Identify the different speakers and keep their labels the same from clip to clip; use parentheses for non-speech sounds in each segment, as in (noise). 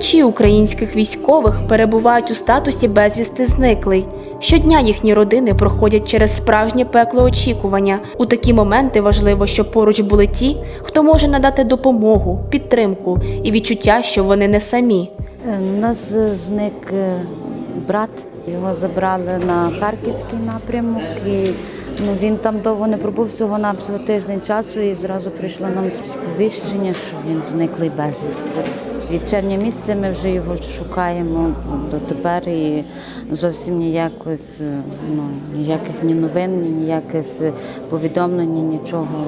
Speaker 1: Тисячі українських військових перебувають у статусі безвісти зниклий. Щодня їхні родини проходять через справжнє пекло очікування. У такі моменти важливо, щоб поруч були ті, хто може надати допомогу, підтримку і відчуття, що вони не самі.
Speaker 2: Е, У нас е, зник е, брат, його забрали на харківський напрямок. І ну, він там довго не пробув всього на всього тиждень часу, і зразу прийшло нам сповіщення, що він зниклий безвісти. Від червня місяця ми вже його шукаємо дотепер і зовсім ніяких, е, ну, ніяких ні новин, ні ніяких е, повідомлень, ні нічого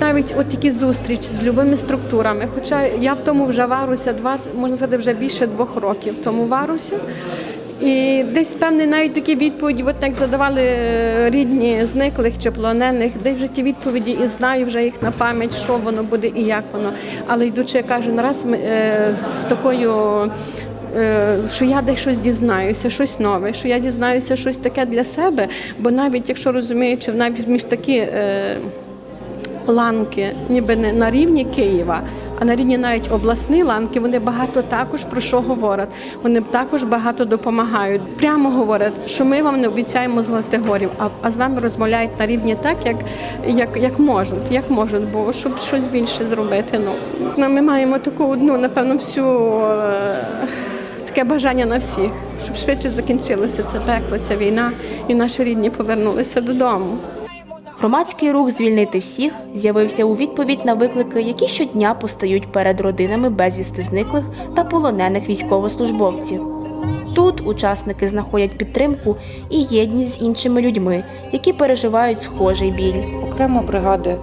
Speaker 3: навіть от тільки зустріч з любими структурами. Хоча я в тому вже варуся два, можна сказати, вже більше двох років тому варуся. І десь певні навіть такі відповіді, от як задавали е, рідні зниклих чи полонених, десь вже ті відповіді і знаю вже їх на пам'ять, що воно буде і як воно. Але йдучи, кожен раз ми, е, з такою. е, Що я десь щось дізнаюся, щось нове, що я дізнаюся щось таке для себе, бо навіть якщо розуміючи, навіть між такі е, ланки, ніби не на рівні Києва, а на рівні навіть обласні ланки, вони багато також про що говорять. Вони також багато допомагають. Прямо говорять, що ми вам не обіцяємо золотих горів, а, а з нами розмовляють на рівні так, як, як, як можуть, як можуть, бо щоб щось більше зробити. Ну ми маємо таку одну, напевно, всю. е, Таке бажання на всіх, щоб швидше закінчилося це пекло, ця війна, і наші рідні повернулися додому.
Speaker 1: Громадський рух Звільнити всіх з'явився у відповідь на виклики, які щодня постають перед родинами безвісти зниклих та полонених військовослужбовців. Тут учасники знаходять підтримку і єдність з іншими людьми, які переживають схожий біль.
Speaker 4: Окремо бригади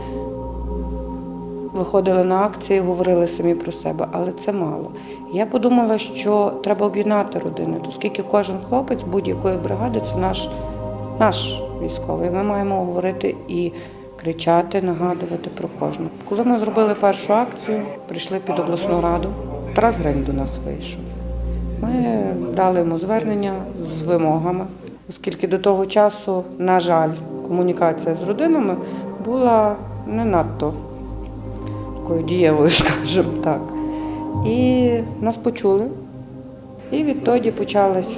Speaker 4: виходили на акції, говорили самі про себе, але це мало. Я подумала, що треба об'єднати родини, оскільки кожен хлопець будь-якої бригади це наш, наш військовий. Ми маємо говорити і кричати, нагадувати про кожного. Коли ми зробили першу акцію, прийшли під обласну раду. Тарас Грень до нас вийшов. Ми дали йому звернення з вимогами, оскільки до того часу, на жаль, комунікація з родинами була не надто такою дієвою, (laughs) скажімо так. І нас почули. І відтоді почались,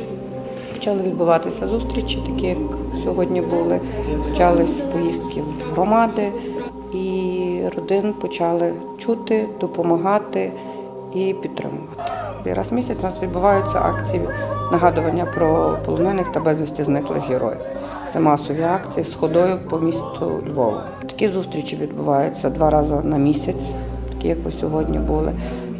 Speaker 4: почали відбуватися зустрічі, такі як сьогодні були. Почались поїздки в громади, і родин почали чути, допомагати і підтримувати. І раз в місяць у нас відбуваються акції нагадування про полонених та безвісті зниклих героїв. Це масові акції з ходою по місту Львова. Такі зустрічі відбуваються два рази на місяць, такі як ви сьогодні були.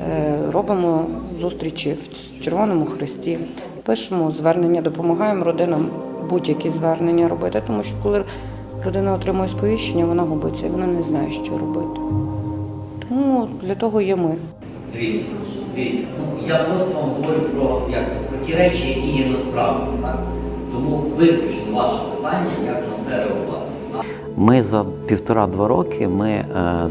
Speaker 4: Е, Робимо зустрічі в Червоному Хресті, пишемо звернення, допомагаємо родинам будь-які звернення робити, тому що коли родина отримує сповіщення, вона губиться і вона не знає, що робити. Тому для того є ми.
Speaker 5: Дивіться, дивіться. Ну я просто вам говорю про як це про ті речі, які є насправді, так? Тому виключно ваше питання, як на це реагувати.
Speaker 6: Ми за півтора-два роки ми е,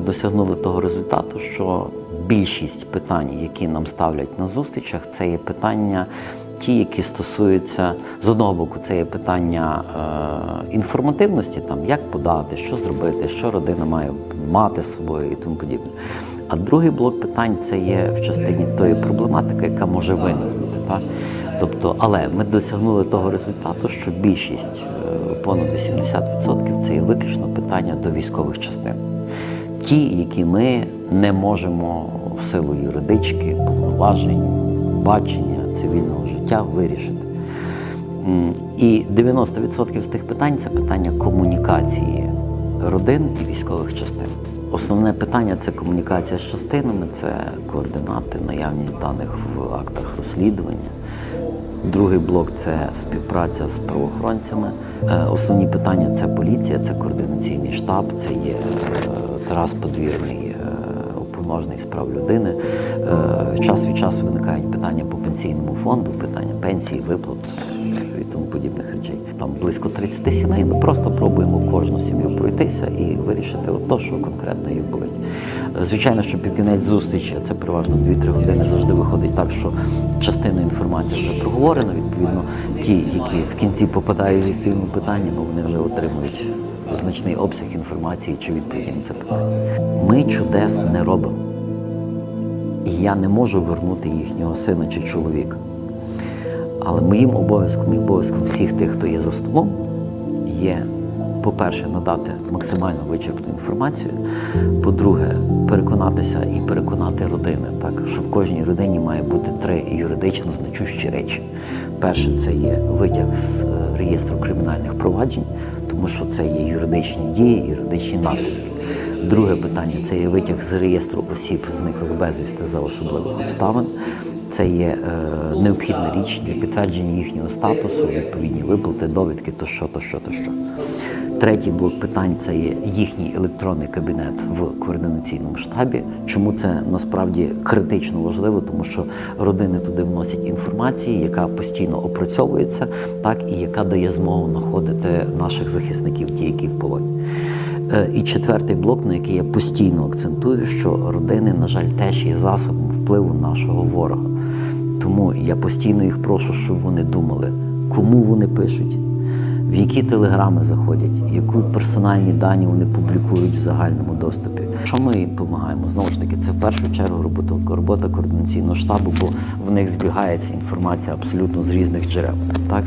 Speaker 6: досягнули того результату, що більшість питань, які нам ставлять на зустрічах, це є питання, ті, які стосуються з одного боку, це є питання е, інформативності, там як подати, що зробити, що родина має мати з собою і тому подібне. А другий блок питань це є в частині тої проблематики, яка може виникнути. Так? Тобто, але ми досягнули того результату, що більшість, е, понад 80% це є виключно питання до військових частин. Ті, які ми не можемо в силу юридички, повноважень, бачення цивільного життя вирішити. І 90% з тих питань це питання комунікації родин і військових частин. Основне питання це комунікація з частинами, це координати, наявність даних в актах розслідування. Другий блок це співпраця з правоохоронцями. Е, Основні питання це поліція, це координаційний штаб, це є е, Тарас Подвірний, уповноважений з прав людини. Е, Час від часу виникають питання по пенсійному фонду, питання пенсії, виплат і тому подібних речей. Там близько 30 сімей. Ми просто пробуємо кожну сім'ю пройтися і вирішити от то, що конкретно їх болить. Звичайно, що під кінець зустрічі, це переважно 2-3 години, завжди виходить так, що частина інформації вже проговорена. Відповідно, ті, які в кінці попадають зі своїми питаннями, вони вже отримують значний обсяг інформації чи відповіді на це питання. Ми чудес не робимо. і я не можу вернути їхнього сина чи чоловіка. Але моїм обов'язком і обов'язком всіх тих, хто є за столом, є, по-перше, надати максимально вичерпну інформацію. По-друге, переконатися і переконати родини, так що в кожній родині має бути три юридично значущі речі. Перше, це є витяг з е, реєстру кримінальних проваджень, тому що це є юридичні дії, юридичні наслідки. Друге питання це є витяг з реєстру осіб, зниклих безвісти за особливих обставин. Це є е, необхідна річ для підтвердження їхнього статусу, відповідні виплати, довідки тощо, тощо, тощо. Третій блок питань це є їхній електронний кабінет в координаційному штабі. Чому це насправді критично важливо? Тому що родини туди вносять інформацію, яка постійно опрацьовується, так і яка дає змогу знаходити наших захисників, ті, які в полоні. Е, І четвертий блок, на який я постійно акцентую, що родини, на жаль, теж є засобом впливу нашого ворога. Тому я постійно їх прошу, щоб вони думали, кому вони пишуть, в які телеграми заходять, які персональні дані вони публікують в загальному доступі. Що ми їм допомагаємо? Знову ж таки, це в першу чергу робота, робота координаційного штабу, бо в них збігається інформація абсолютно з різних джерел. Так?